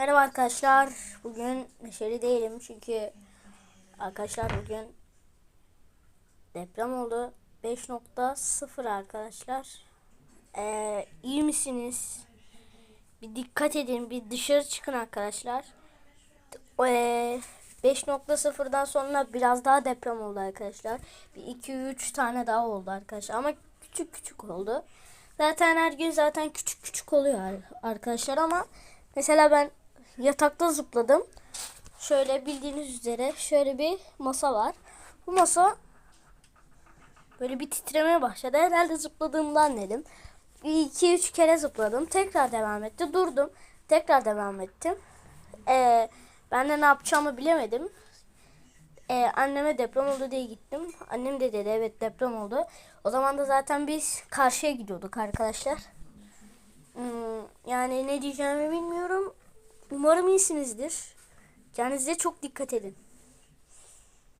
Merhaba arkadaşlar. Bugün neşeli değilim çünkü arkadaşlar bugün deprem oldu. 5.0 arkadaşlar. Ee, iyi misiniz? Bir dikkat edin. Bir dışarı çıkın arkadaşlar. Ee, 5.0'dan sonra biraz daha deprem oldu arkadaşlar. Bir 2-3 tane daha oldu arkadaşlar. Ama küçük küçük oldu. Zaten her gün zaten küçük küçük oluyor ar- arkadaşlar ama mesela ben yatakta zıpladım. Şöyle bildiğiniz üzere şöyle bir masa var. Bu masa böyle bir titremeye başladı. Herhalde zıpladığımdan dedim. Bir iki üç kere zıpladım. Tekrar devam etti. Durdum. Tekrar devam ettim. Ee, ben de ne yapacağımı bilemedim. Ee, anneme deprem oldu diye gittim. Annem de dedi evet deprem oldu. O zaman da zaten biz karşıya gidiyorduk arkadaşlar. Hmm, yani ne diyeceğimi bilmiyorum. Umarım iyisinizdir. Kendinize çok dikkat edin.